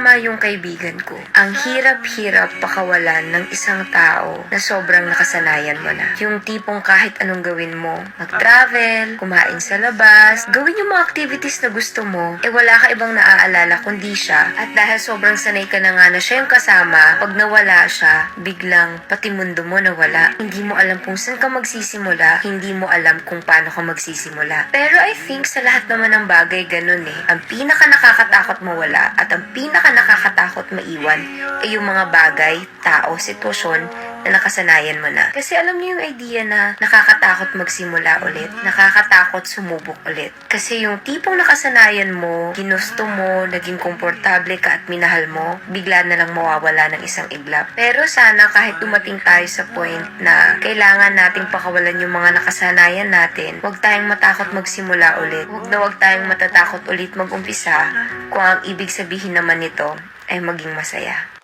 tama yung kaibigan ko. Ang hirap-hirap pakawalan ng isang tao na sobrang nakasanayan mo na. Yung tipong kahit anong gawin mo, mag-travel, kumain sa labas, gawin yung mga activities na gusto mo, eh wala ka ibang naaalala kundi siya. At dahil sobrang sanay ka na nga na siya yung kasama, pag nawala siya, biglang pati mundo mo nawala. Hindi mo alam kung saan ka magsisimula, hindi mo alam kung paano ka magsisimula. Pero I think sa lahat naman ng bagay ganun eh. Ang pinaka nakakatakot mawala at ang pinaka nakakatakot maiwan. Ay yung mga bagay, tao, sitwasyon na nakasanayan mo na. Kasi alam niyo yung idea na nakakatakot magsimula ulit, nakakatakot sumubok ulit. Kasi yung tipong nakasanayan mo, ginusto mo, naging komportable ka at minahal mo, bigla na lang mawawala ng isang iglap. Pero sana kahit dumating tayo sa point na kailangan nating pakawalan yung mga nakasanayan natin, huwag tayong matakot magsimula ulit. Huwag na huwag tayong matatakot ulit mag-umpisa kung ang ibig sabihin naman nito ay maging masaya.